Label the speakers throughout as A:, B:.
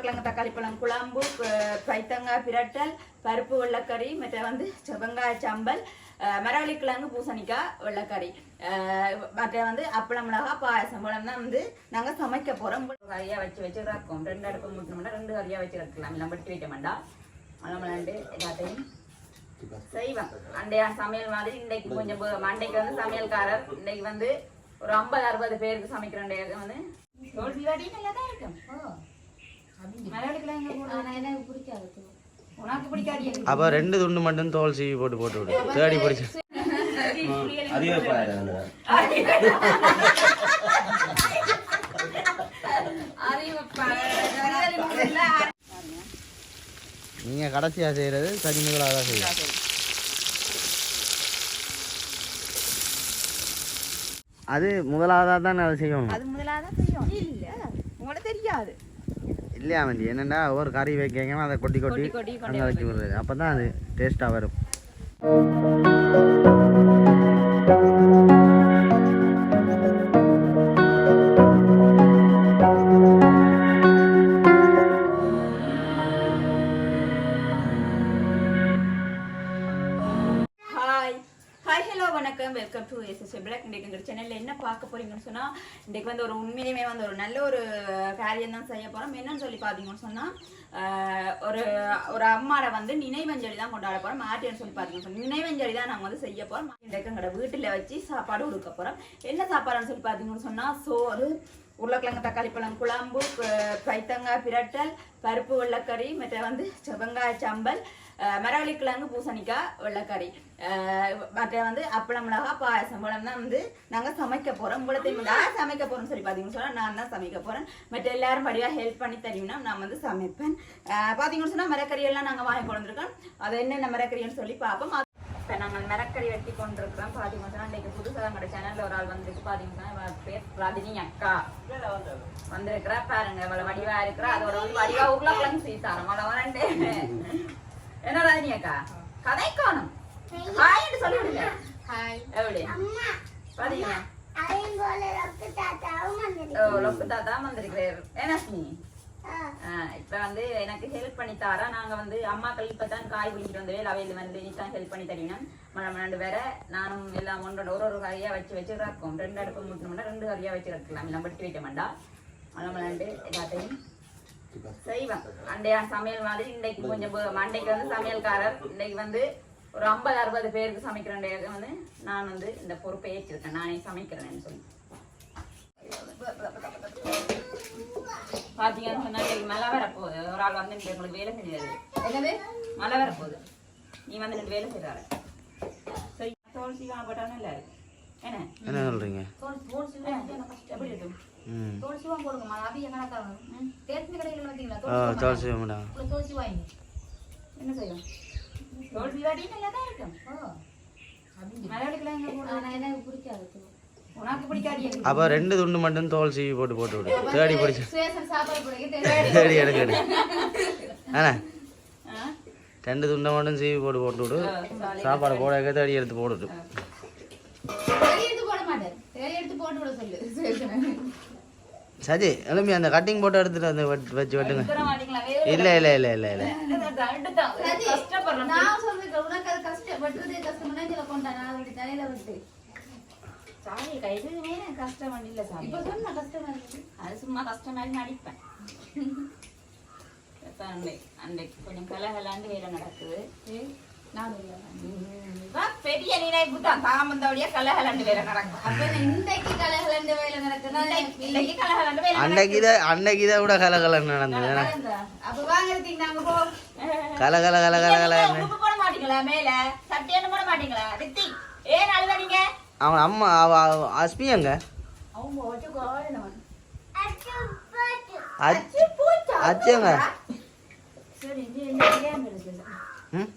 A: உருளைக்கிழங்கு தக்காளி பழம் குழம்பு பைத்தங்காய் பிரட்டல் பருப்பு வெள்ளக்கறி மற்ற வந்து ச- சம்பல் மரவள்ளி மரவள்ளிக்கிழங்கு பூசணிக்காய் வெள்ளக்கறி. மற்ற வந்து அப்பளம் மிளகா பாயசம் பழம் தான் வந்து நாங்கள் சமைக்க போகிறோம் கறியாக வச்சு வச்சு ரக்கம் ரெண்டு அடுப்பு மூட்டணும்னா ரெண்டு கறியாக வச்சு இருக்கலாம் எல்லாம் வெட்டி வைக்க வேண்டாம் எல்லாத்தையும் செய்வேன். அண்டைய சமையல் மாதிரி இன்னைக்கு கொஞ்சம் மண்டைக்கு வந்து சமையல்காரர் இன்னைக்கு வந்து ஒரு ஐம்பது அறுபது பேருக்கு சமைக்கிற வந்து தோல்வி வாடி நல்லா தான் இருக்கும்
B: அப்போ ரெண்டு துண்டு மட்டும் தோல் சீவி போட்டு போட்டு விடு. தேடி பிடிச்சி.
C: நீங்க
B: நீங்கள் கடைசியாக செய்கிறது தான் செய்யும் அது முதலாவதாக தான் அதை செய்யணும்.
A: அது முதலாதான் செய்யும் இல்ல உங்களுக்கு தெரியாது.
B: இல்லையா மந்தி என்னென்னா ஒவ்வொரு கறி வைக்கங்க அதை கொட்டி கொட்டி
A: கொட்டி கொட்டி
B: அங்கே வச்சு விடுறது. அப்போ தான் அது டேஸ்ட்டாக வரும்.
A: வெல்கம் பிளாக் இன்றைக்கு எங்கள் சேனலில் என்ன பார்க்க போறீங்கன்னு சொன்னால் இன்றைக்கு வந்து ஒரு உண்மையிலுமே வந்து ஒரு நல்ல ஒரு காரியம் தான் செய்ய போகிறோம் என்னன்னு சொல்லி பார்த்தீங்கன்னு சொன்னால் ஒரு ஒரு அம்மாவை வந்து நினைவஞ்சலி தான் கொண்டாட போகிறோம் மாட்டின்னு சொல்லி பார்த்தீங்கன்னு சொன்னால் நினைவஞ்சலி தான் நாங்கள் வந்து செய்ய போகிறோம் இன்றைக்கு எங்களோட வீட்டில் வச்சு சாப்பாடு கொடுக்க போகிறோம் என்ன சாப்பாடுன்னு சொல்லி பார்த்தீங்கன்னு சொன்னால் சோறு உருளைக்கிழங்கு தக்காளி பழம் குழம்பு கைத்தங்காய் பைத்தங்காய் பிரட்டல் பருப்பு வெள்ளைக்கறி மற்ற வந்து செவங்காய் சம்பல் மரவள்ளி கிழங்கு பூசணிக்காய் வெள்ளைக்கறி. அஹ், மற்ற வந்து அப்பளம் மிளகா பாயசம் பழம் தான் வந்து நாங்கள் சமைக்க போகிறோம் உங்களத்தையும் நான் சமைக்க போகிறோம்னு சொல்லி பார்த்தீங்கன்னு சொன்னால் நான் தான் சமைக்க போகிறேன் மற்ற எல்லாரும் படியாக ஹெல்ப் பண்ணி தெரியும்னா நான் வந்து சமைப்பேன். பார்த்தீங்கன்னு சொன்னால் மரக்கறியெல்லாம் நாங்கள் வாங்கி கொண்டு அது என்னென்ன மரக்கறின்னு சொல்லி பார்ப்போம் இப்போ நாங்கள் மிரக்கறி வெட்டி கொண்டிருக்கிறோம். பார்த்தீங்கன்னா இன்னைக்கு புதுசாக எங்களோட சேனலில் ஒரு ஆள் வந்திருக்கு. பார்த்தீங்கன்னா பேர் ரஜினி அக்கா. வந்திருக்கிறா பாருங்க. அவளை வடிவா இருக்கிறா. அதோட வந்து வடிவா உருளைக்கிழங்கு சீத்தாரம் அவ்வளோ வரண்டே என்ன ரஜினி அக்கா? கதை காணும் ஹாய்னு சொல்லி விடுங்க.
D: ஹாய்
A: எப்படி? பாத்தீங்க ஓ லொக்கு தாத்தா வந்திருக்கிறார். என்ன நீ இப்ப வந்து எனக்கு ஹெல்ப் பண்ணி தாரா. நாங்க வந்து அம்மாக்கள் இப்பதான் காய் பிடிச்சிட்டு வந்து அவையில் வந்து நீதான் ஹெல்ப் பண்ணி தரீங்கன்னா மழை ரெண்டு வேற நானும் எல்லாம் ஒன்றோட ஒரு ஒரு கறியா வச்சு வச்சு ரக்கம் ரெண்டு அடுப்பு மூட்டணும்னா ரெண்டு கறியா வச்சு ரக்கலாம் எல்லாம் வெட்டி வைக்க வேண்டாம் மழை மலாண்டு எல்லாத்தையும் செய்வேன். அண்டைய சமையல் மாதிரி இன்னைக்கு கொஞ்சம் அன்னைக்கு வந்து சமையல்காரர் இன்னைக்கு வந்து ஒரு ஐம்பது அறுபது பேருக்கு சமைக்கிற வந்து நான் வந்து இந்த பொறுப்பை ஏற்றிருக்கேன். நானே சமைக்கிறேன்னு சொல்லி. பாத்தீங்கன்னு சொன்னா இன்னைக்கு மழை வரப்போகுது. ஒரு ஆள் வந்து உங்களுக்கு வேலை செஞ்சாரு
D: என்னது?
A: மழை வரப்போகுது. நீ வந்து ரெண்டு வேலை செய்றாரு. சரி தோல் சீக்கிரம் போட்டாலும் இல்லை என்ன?
B: என்ன சொல்கிறீங்க
A: எப்படி இருக்கும்?
B: ம்.
D: தோல் சிவம் போடுங்கம்மா. அது எங்க தேர்ச்சி கடையில் பார்த்தீங்களா
A: என்ன செய்யும்? நல்லா தான் இருக்கும்.
D: பிடிக்காது
B: அப்போ ரெண்டு துண்டு மட்டும் தோல் சீவி போட்டு போட்டு விடு. தேடி பிடிச்சி. தேடி எடுக்க எடு அண்ணா ரெண்டு துண்டை மட்டும் சீவி போட்டு போட்டு விடு. சாப்பாடு போட தேடி எடுத்து போட்டுட்டு
D: தேடி எடுத்து போட மாட்டேன். தேடி எடுத்து போட்டு விட சொல்லு.
B: சரி எலும்பி அந்த கட்டிங் போட்டு எடுத்துட்டு வந்து வெட்- வச்சு வெட்டுங்க. இல்லை இல்லை இல்லை இல்லை இல்லை.
A: கொஞ்சம் கலகலாண்டு வேலை நடக்குது. பெரிய நினைப்பு தான் தாமந்தோடைய கலகலாண்டு வேலை நடக்கும்.
D: அப்ப இன்றைக்கு கலைகளண்டு வேலை நடக்குதா?
A: இன்னைக்கு கலகலாண்டு வேலை
B: அன்னைக்கு இதை அன்னைக்கு இதை விட கலகலன்னு நடந்தது
D: அப்ப வாங்குறதுக்கு நாங்க போ
B: கல கல கல கல கலன்னு
A: உப்பு போட மாட்டீங்களா மேல? சட்டியான போட மாட்டீங்களா? ரித்தி ஏன் அழுதானீங்க
B: அவன் அம்மா அவ அஸ்மி அங்க
A: அவங்க
B: அச்சு அச்சுங்க
A: சரி இது என்ன ஏன் இருக்குது
B: ம்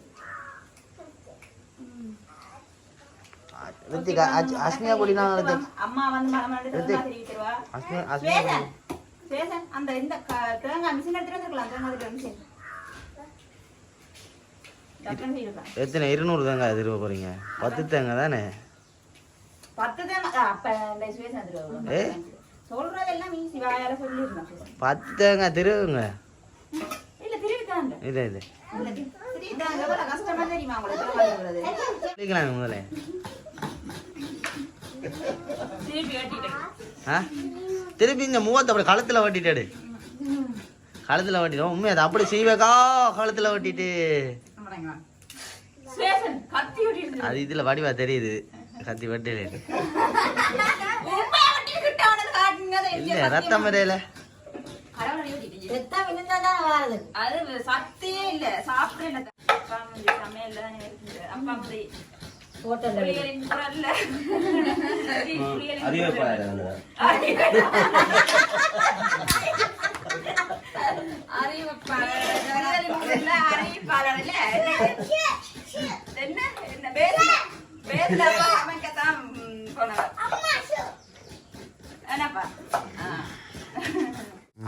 B: ரித்திகா அஸ்மியா கூடி நான் ரித்திக்
A: அம்மா வந்து
B: அஸ்மியா அஸ்மியா
A: சேசன் அந்த இந்த தேங்காய் மிஷின் எடுத்துட்டு தேங்காய்.
B: எத்தனை இருநூறு தேங்காய் திரும்ப போறீங்க? பத்து தேங்காய் தானே?
A: பத்து தேங்காய் அப்ப இந்த சுவேசன் எடுத்துட்டு வருவாங்க.
B: ஏ?
A: சொல்றதெல்லாம் ஈஸி வாயால சொல்லிருந்தேன் சுவேசன்.
B: பத்து தேங்காய் திருவுங்க.
A: தாங்க
B: இது இது
A: கஷ்டமா தெரியுமா உங்களுக்கு?
B: முதல்ல.
A: திருப்பி கட்டிட்டேன்
B: ஆ? திருப்பி இந்த முகத்தை அப்படி கழுத்தில் வெட்டிட்டாடு. கழுத்தில் வெட்டிட்டோம் உண்மையை அதை அப்படி செய்வேக்கா கழுத்தில் வெட்டிட்டு. அது இதில் வடிவா தெரியுது. கத்தி வெட்டல இல்லை ரத்தம் வரையில
A: அது சத்தே இல்ல சாப்பிட்டே அப்பா அப்பா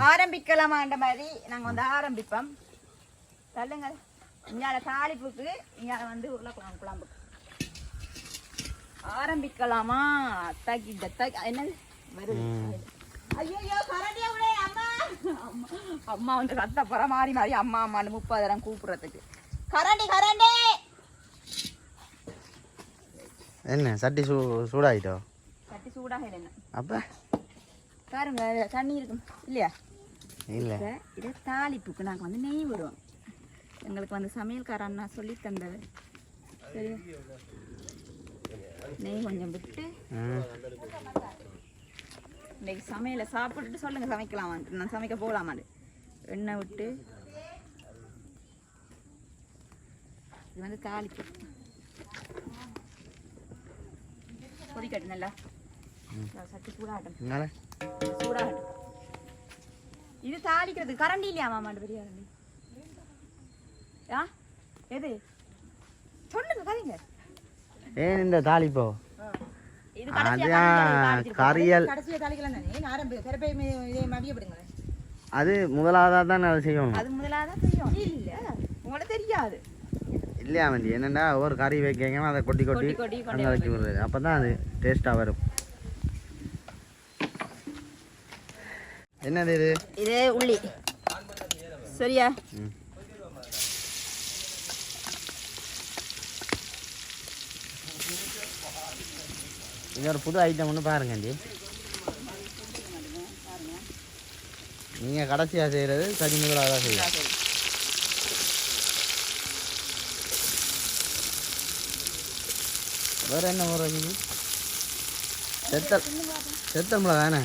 A: ஆரம்பிக்கலாமான்ற மாதிரி நாங்க வந்து ஆரம்பிப்போம் சொல்லுங்க இங்கால தாளிப்புக்கு இங்கால வந்து உருளைக்கிழங்கு குழம்புக்கு ஆரம்பிக்கலாமா? அத்தாக்கி டத்தாக்கி என்னது? வருது. ஐயோ கரண்டியா விட அம்மா. அம்மா வந்து கத்த போற மாறி மாறி அம்மா அம்மான்னு முப்பதாயிரம் கூப்பிடுறதுக்கு. கரண்டி கரண்டி.
B: என்ன சட்டி சூ சூடாயிட்டோ?
A: கட்டி சூடாக என்ன?
B: அப்போ?
A: பாருங்க தண்ணி இருக்கும். இல்லையா?
B: இல்லை.
A: இதை தாளிப்புக்கு நாங்கள் வந்து நெய் விடுவோம். எங்களுக்கு வந்து சமையல்கார அண்ணா சொல்லி தந்தது சரி. நெய் கொஞ்சம் விட்டு இன்னைக்கு சமையலை சாப்பிட்டுட்டு சொல்லுங்க சமைக்கலாமான்ட்டு நான் சமைக்க போகலாமான்னு எண்ணெய் விட்டு. இது வந்து தாளிப்பு. கொதிக்கட்டும் நல்லா. சட்டி சூடாகட்டும். சூடாகட்டும். இது தாளிக்கிறது கரண்டி இல்லையா மாமாண்டு பெரிய கரண்டி? ஆ? எது? சொல்லுங்க கதைங்க.
B: ஏன் இந்த தாளிப்போ?
A: இது
B: அது கரியல் முதலாவதாக தான்? அதை செய்யணும்.
A: அது முதலாக தெரியும் இல்ல உங்களுக்கு தெரியாது.
B: இல்லையா வண்டி என்னென்னா ஒரு கறி வைக்கணும் அதை கொட்டி கொட்டி அங்கே வச்சு விடுறது. அப்போ தான் அது டேஸ்ட்டாக வரும். என்னது இது?
A: இது உள்ளி. சரியா?
B: ம். இது ஒரு புது ஐட்டம் ஒன்று பாருங்கண்டி. நீங்கள் கடைசியாக செய்கிறது சரி முதலாக தான் செய்யும் வேறு என்ன முறை செத்த செத்தல் செத்தல் மிளகா தானே?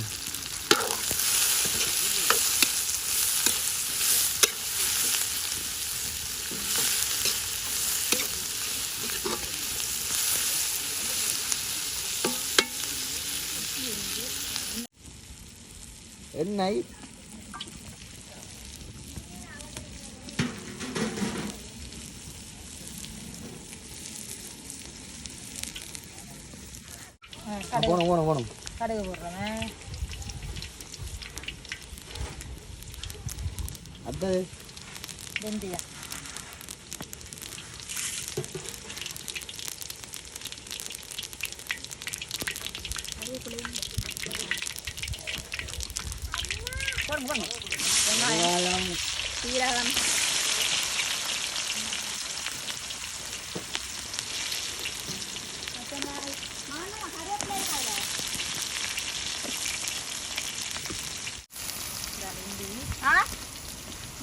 B: எண்ணெய். போகணும் போகணும் போகணும்.
D: கடுகு போடுறேன்.
B: அடுத்தது.
D: வெந்தயம்.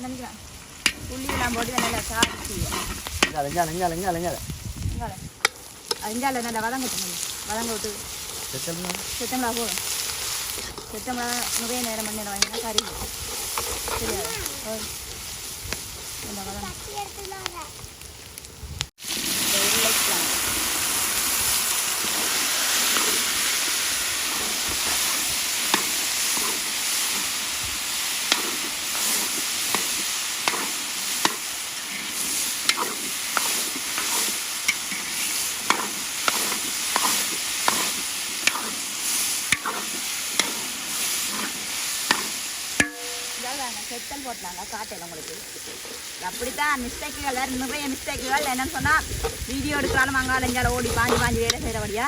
A: நினைக்கிறேன். உள்ளியெல்லாம் போட்டு நல்லா சாப்பிட்டு.
B: இஞ்சால இஞ்சால இஞ்சால இஞ்சால
A: அஞ்சால நல்லா வதங்கட்டும் வதங்க விட்டு செத்தமிளா போதும் செத்தமிளா நிறைய நேரம் மணி நேரம் வாங்கினா கறி. சரியா போதும். இந்த வதங்க இந்த உருளைக்கிழங்கு. இதாவது செத்தல் போட்டாங்க காட்டையில் உங்களுக்கு. அப்படித்தான் மிஸ்டேக்குகள் நிறைய மிஸ்டேக்குகள் என்னன்னு சொன்னால் வீடியோ எடுக்கிறாலும் அங்கால இங்கால ஓடி பாஞ்சு பாஞ்சு வேலை செய்கிறபடியா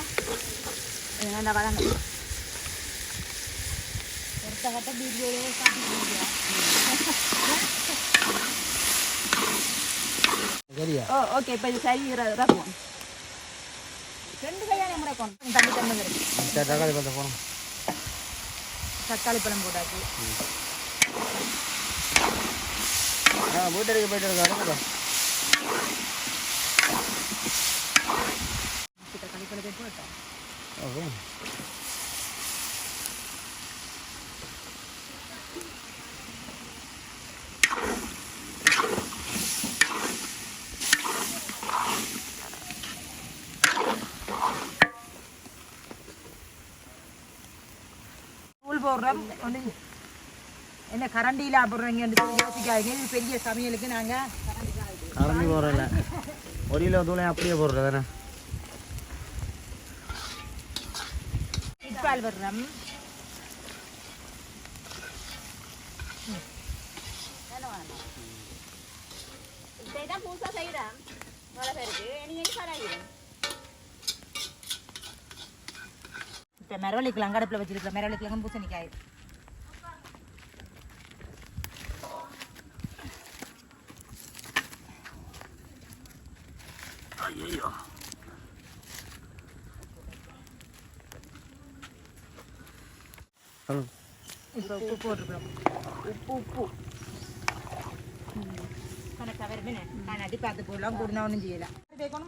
A: என்ன வதங்க
D: ஒருத்த கட்ட வீடியோவே
B: சரியா?
A: ஓ ஓகே இப்போ இது சரி இறக்குவோம் ரெண்டு கையாலே முறைக்கும் தண்ணி தண்ணி வரும்
B: தக்காளி போனோம்
A: தக்காளி பழம் போட்டாச்சு.
B: ஆ வீட்டுக்கு போயிட்டு இருக்கா அடுங்க
A: தக்காளி பழத்தை போட்டோம்
B: ஓகே
C: தூள் போடுறோம் கரண்டியில் போடுறீங்க யோசிக்காதீங்க. இது பெரிய சமையலுக்கு நாங்கள்
B: கலந்து போடுறல ஒரு கிலோ தூளையும் அப்படியே போடுறது தானே?
C: இப்பால் வர்றோம்.
A: இதான் புதுசாக செய்கிறேன் மழை பேருக்கு நீங்கள் சராகிறேன்
C: இப்போ மரவள்ளி கிழங்கு அடுப்பில் வச்சிருக்கிற மரவள்ளி கிழங்கு பூசணிக்காய் இப்போ உப்பு போட்டுருக்குறோம் உப்பு உப்பு கணக்காக வருமே நான் அடி பார்த்து போடலாம் கூடனா ஒன்றும் செய்யலாம் வைக்கணும்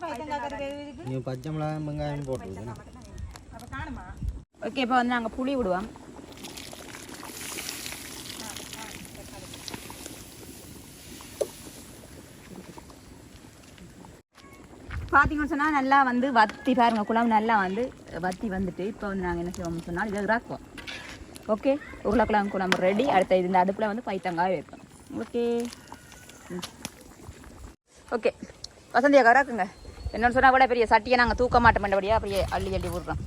C: பைத்தங்காய் கறி இருக்கு
B: நீ பச்சை மிளகாய் வெங்காயம் போட்டுருக்கேன்
C: அப்போ காணுமா?
A: ஓகே இப்போ வந்து நாங்கள் புளி விடுவோம். பார்த்தீங்கன்னு சொன்னால் நல்லா வந்து வத்தி பாருங்க குழம்பு நல்லா வந்து வத்தி வந்துட்டு இப்போ வந்து நாங்கள் என்ன செய்வோம்னு சொன்னால் இதை இறாக்குவோம். ஓகே உருளைக்கிழங்கு நம்ம ரெடி அடுத்த இது இந்த அடுப்பில் வந்து பைத்தங்காய் வைப்போம் ஓகே ஓகே வசந்தியா கராக்குங்க என்னன்னு சொன்னால் கூட பெரிய சட்டியை நாங்கள் தூக்க மாட்டோம். மண்டபடியாக அப்படியே அள்ளி அள்ளி விடுறோம்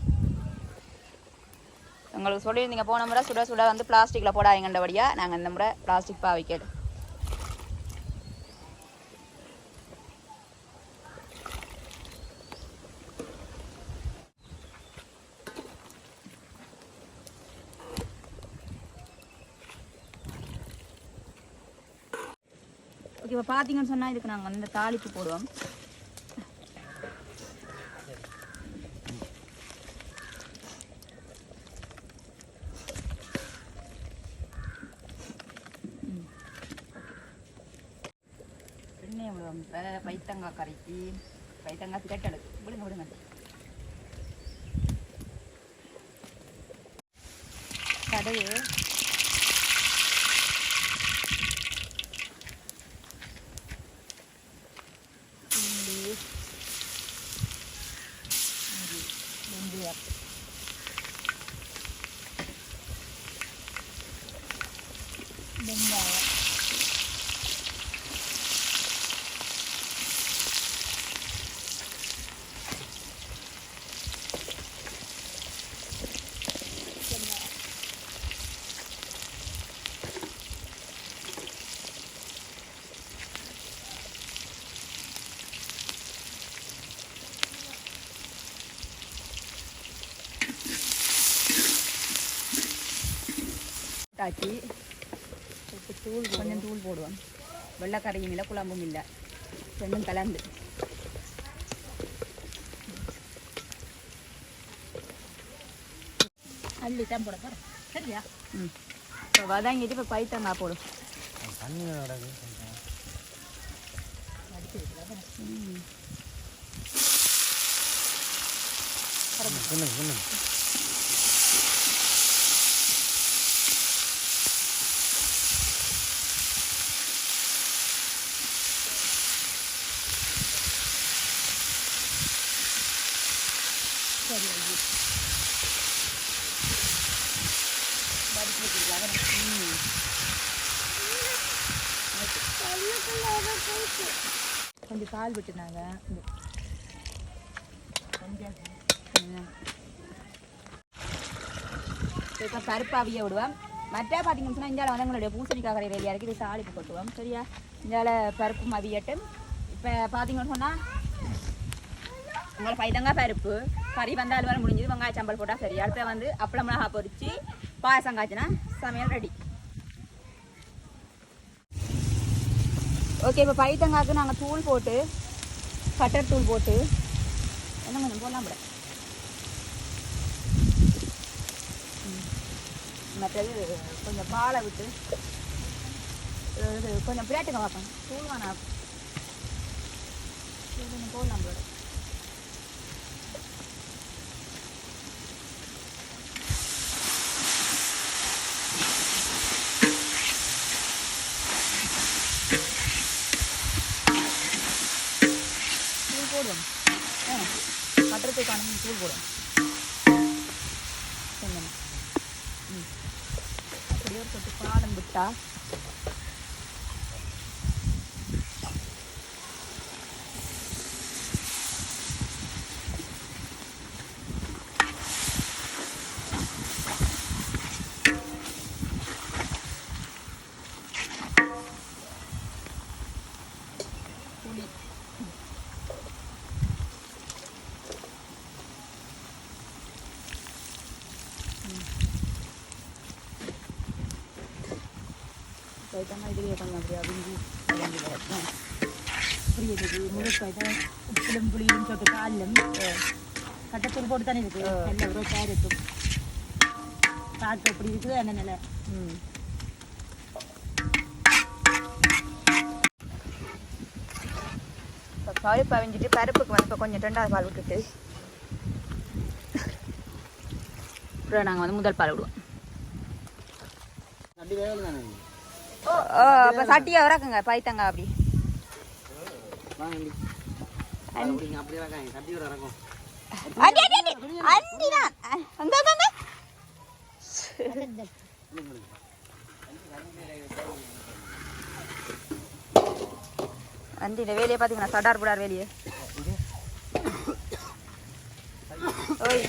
A: உங்களுக்கு சொல்லியிருந்தீங்க போன முறை சுட சுட வந்து பிளாஸ்டிக்கில் போடாதீங்கன்றபடியாக நாங்கள் இந்த முறை பிளாஸ்டிக் பாவிக்கல. இப்போ பார்த்தீங்கன்னு சொன்னால் இதுக்கு நாங்கள் வந்து தாளிப்பு போடுவோம். எண்ணெய் விடுவோம் இப்போ பைத்தங்காய் கறிக்கு பைத்தங்காய் திரட்டலுக்கு விடுங்க விடுங்க. கடையை இஞ்சி இஞ்சி வெந்தயம் வெங்காயம் தாச்சி தூள் கொஞ்சம் தூள் போடுவோம். வெள்ளைக்கறியும் இல்லை குழம்பும் இல்லை. ரெண்டும் கலந்து.
C: அள்ளி தான் போட போகிறேன் சரியா?
A: ம். இப்போ வதங்கிட்டு இப்போ பைத்தங்காய் போடும் ம்.
B: சொல்லுங்க சொல்லுங்க
C: சரி ஐயோ கொஞ்சம் பால் விட்டுனாங்க.
A: இப்போ பருப்பு அவிய விடுவோம். மற்ற பார்த்தீங்கன்னு சொன்னால் இந்தியாவில் வந்து எங்களுடைய பூசணிக்காய் கரை ரெடியாக இருக்குது இது சாலிக்கு கொட்டுவோம். சரியா? இந்தியாவில் பருப்பு அவியட்டும். இப்போ பார்த்தீங்கன்னு சொன்னால் உங்களை பைத்தங்காய் பருப்பு கறி வந்தால் வர முடிஞ்சது. வெங்காய சம்பல் போட்டால் சரி. அடுத்த வந்து அப்பளம் மிளகா பொரித்து பாயசம் காய்ச்சினா சமையல் ரெடி ஓகே இப்போ பைத்தங்காய்க்கு நாங்கள் தூள் போட்டு கட்டர் தூள் போட்டு என்ன கொஞ்சம் போடலாம் விட மற்றது கொஞ்சம் பாலை விட்டு இது கொஞ்சம் பிளேட்டுங்க பார்ப்பேன் தூள் வேணாம். கொஞ்சம் போடலாம் விட போடுவோம் ஆ பட்டரத்துக்கான தூள் போடுவோம் கொஞ்சம் ம். அப்படியே ஒரு சொட்டு பாடம் விட்டா புளி கைத்தம்மா இதுலேயே கொஞ்சம் அப்படியே அவிஞ்சி அவிஞ்சி வரட்டும்
C: புரியுது முழுக்காய் தான் உப்பிலும் புளியும் சொட்டு காலிலும் கட்டத்தூள் போட்டு தானே இருக்கு நல்ல ஒரு கேரட்டும் பார்த்து எப்படி இருக்குது அந்த நிலை
A: ம் இப்போ பருப்பு பருப்புக்கு வந்து இப்போ கொஞ்சம் ரெண்டாவது பால் விட்டுட்டு அப்புறம் நாங்கள் வந்து முதல் பால் விடுவோம்
B: அப்படி வேலை தானே
A: ஓ அப்போ சட்டியை இறக்குங்க பைத்தங்க அப்படி. அண்டியில் வேலையை பார்த்தீங்கன்னா சடார் புடார் வேலையை. ஓய்.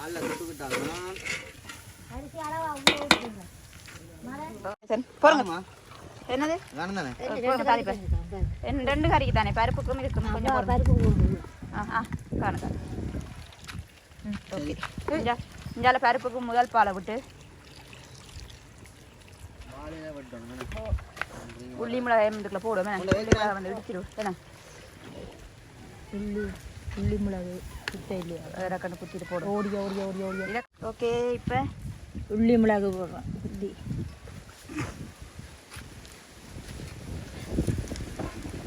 B: ஆளில் தொட்டுக்கிட்டாங்கன்னா
A: என்னது? ரெண்டு கறிக்கு தானே பருப்புக்கும் இதுக்கும் கொஞ்சம். ஆ ஓகே. இஞ்சால பருப்புக்கு முதல் பாலை விட்டு உள்ளி மிளகாய் இதுக்குள்ள போடுவேன் உள்ளி மிளகாய் வந்து இடிச்சிடும் என்ன?
C: உள்ளி உள்ளி மிளகு சுத்த இல்லையா?
A: வேற கண்ணு குத்திட்டு போடும்
C: ஓடிய ஓடிய ஓடிய ஓடிய.
A: ஓகே இப்போ
C: உள்ளி மிளகு போடுறோம் சுத்தி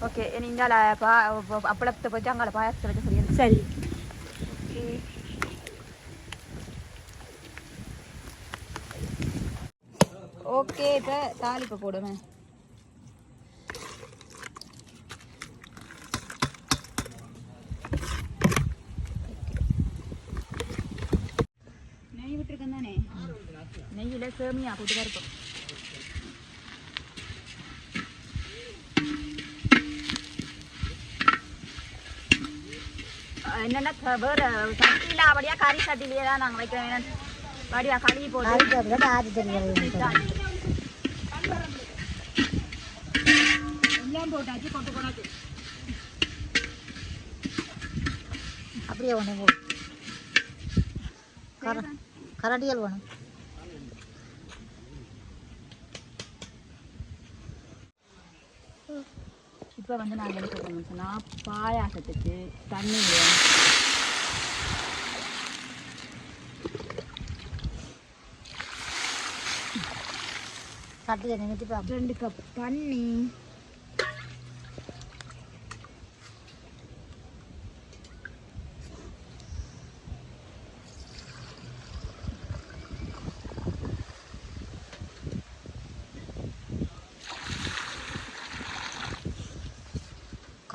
A: ஓகே இந்தால பா அப்பளத்தை வச்சு அங்கால பாயாசத்தை வச்சு சரியா
C: சரி
A: ஓகே இப்போ தாளிப்பை போடுவேன் நெய் விட்டுருக்கேன் தானே நெய்யில் சேமியா இருக்கும் என்னென்ன வேற சட்டியில் அப்படியா? கறி சட்டிலேயே தான் நாங்கள் வைக்கிறோம். வடியா கழுவி போட்டு. எல்லாம் போட்டாச்சு கொண்டு போனாச்சு
D: அப்படியே ஒன்று போடு கர கரடியல் வேணும்
A: இப்போ வந்து நாங்கள் என்ன சொல்கிறோம்னு சொன்னால் பாயாசத்துக்கு தண்ணி
D: நிமித்தி பார்ப்போம்
A: ரெண்டு கப் தண்ணி.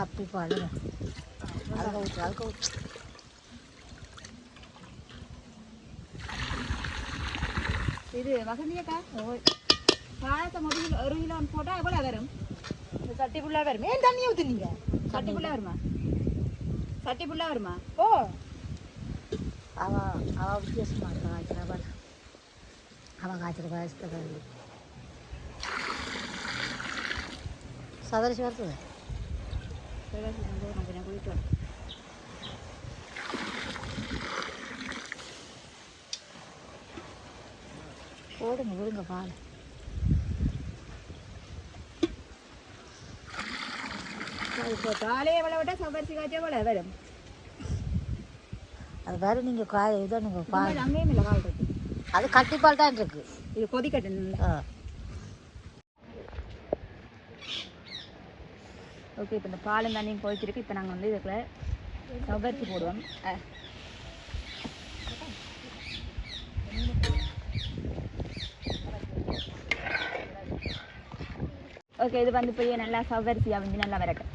D: கப்பி பால் அதுக்கு ஊற்று அதுக்கு ஊற்று
A: இது வசந்தியக்கா? பாயாசம் ஒரு கிலோ ஒரு கிலோ போட்டால் எவ்வளோ வரும்?
C: சட்டி ஃபுல்லாக வரும்? ஏன் தண்ணி ஊற்றுனீங்க
A: சட்டி ஃபுல்லாக வருமா? சட்டி ஃபுல்லாக வருமா?
C: ஓ.
D: அவ அவ வித்தியாசமாக இருக்கா? காய்ச்சல பாரு. அவன் காய்ச்சல் காய்ச்சல் சதரிசி வருது
A: சரி, நான் கொஞ்சம் குளிட்டு வரேன்.
C: போடுங்க விடுங்க பால்.
A: இப்போ காலையே எவ்வளோ விட்டால் சவரிசி காய்ச்சி எவ்வளோ வரும்.
C: அது வேற நீங்க காய இதை நீங்க பால்
A: அங்கேயும் இல்லை கால் இருக்கு
C: அது கட்டிப்பால் தான் இருக்கு.
A: இது கொதிக்கட்டும்
C: ஆ.
A: ஓகே இப்போ இந்த பாலும் தண்ணியும் கொதிச்சிருக்கு. இப்போ நாங்கள் வந்து இதுக்குள்ள சவர்த்தி போடுவோம். அஹ். ஓகே இது வந்து போய் நல்லா சவரிசி அவிஞ்சு நல்லா வரக்கு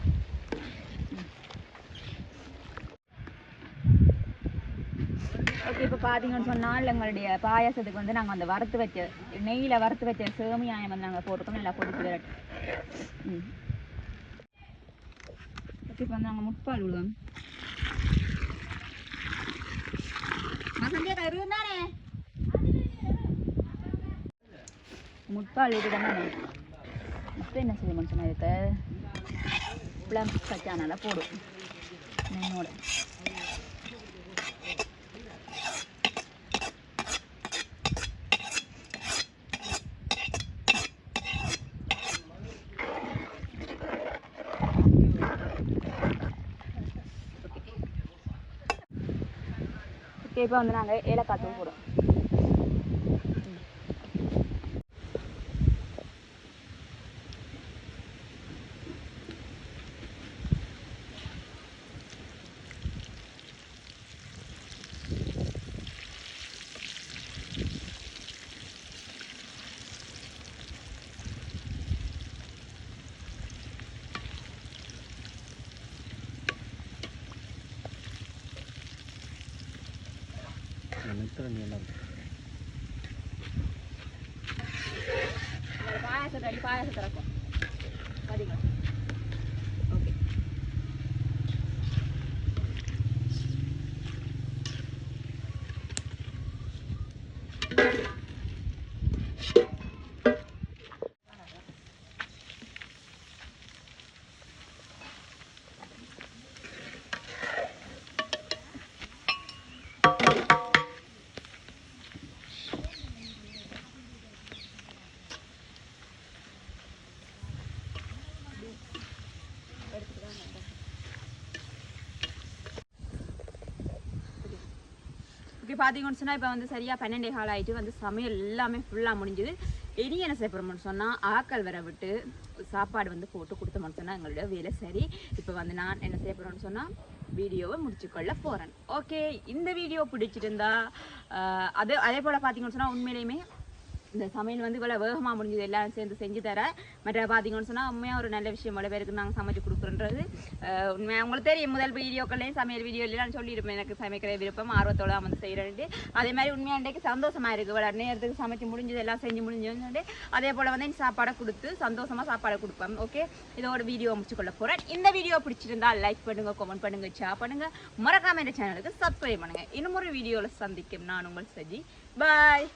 A: ஓகே இப்போ பார்த்தீங்கன்னு சொன்னால் எங்களுடைய பாயாசத்துக்கு வந்து நாங்கள் அந்த வறுத்து வச்ச நெய்யில் வறுத்து வச்ச சேமியாயம் வந்து நாங்கள் போட்டுக்கோம் நல்லா கொதிச்சு வரட்டு ம். ஓகே வந்து நாங்கள் முட்பால் விடுவோம் வசந்தியா கரு தானே முட்பால் விட்டுட்டோம் தானே இப்போ என்ன செய்ய மனுஷனா இருக்க பிளம் கச்சானால போடும். என்னோட இப்போ வந்து நாங்கள் ஏலக்காய் தூள் போடுவோம் பாயாசத்தை அடி பாயாசத்தை இறக்கும் பார்த்தீங்களா ஓகே இன்றைக்கி பார்த்தீங்கன்னு சொன்னால் இப்போ வந்து சரியாக பன்னெண்டே கால் ஆயிட்டு வந்து சமையல் எல்லாமே ஃபுல்லாக முடிஞ்சுது. இனி என்ன செய்ய போகிறோம்னு சொன்னால் ஆக்கள் வர விட்டு சாப்பாடு வந்து போட்டு கொடுத்தோம்னு சொன்னால் எங்களுடைய வேலை சரி. இப்போ வந்து நான் என்ன செய்ய சொன்னால் வீடியோவை முடிச்சுக்கொள்ள போகிறேன் ஓகே இந்த வீடியோ பிடிச்சிருந்தா அது அதே போல் பார்த்தீங்கன்னு சொன்னால் உண்மையிலேயுமே இந்த சமையல் வந்து இவ்வளோ வேகமாக முடிஞ்சது எல்லாம் சேர்ந்து செஞ்சு தர. மற்ற பார்த்தீங்கன்னு சொன்னால் உண்மையாக ஒரு நல்ல விஷயம் இவ்வளோ பேருக்கு நாங்கள் சமைச்சு கொடுக்குறோன்றது. உண்மையாக உங்களுக்கு தெரியும் முதல் வீடியோக்கள்லையும் சமையல் வீடியோலையும் நான் சொல்லியிருப்பேன். எனக்கு சமைக்கிற விருப்பம் ஆர்வத்தோட நான் வந்து செய்கிறேன்ட்டு அதே மாதிரி உண்மையாக இன்றைக்கு சந்தோஷமாக இருக்குது இவ்வளோ நேரத்துக்கு சமைச்சு முடிஞ்சது எல்லாம் செஞ்சு முடிஞ்சதுன்னு அதே போல் வந்து எனக்கு சாப்பாடை கொடுத்து சந்தோஷமாக சாப்பாடை கொடுப்பேன். ஓகே இதோட வீடியோ முடிச்சுக்கொள்ள போகிறேன் இந்த வீடியோ பிடிச்சிருந்தா லைக் பண்ணுங்கள் கமெண்ட் பண்ணுங்கள் ஷேர் பண்ணுங்கள் மறக்காம இந்த சேனலுக்கு சப்ஸ்கிரைப் பண்ணுங்க. இன்னும் ஒரு வீடியோவில் சந்திக்கும். நான் உங்கள் சஜி. பாய்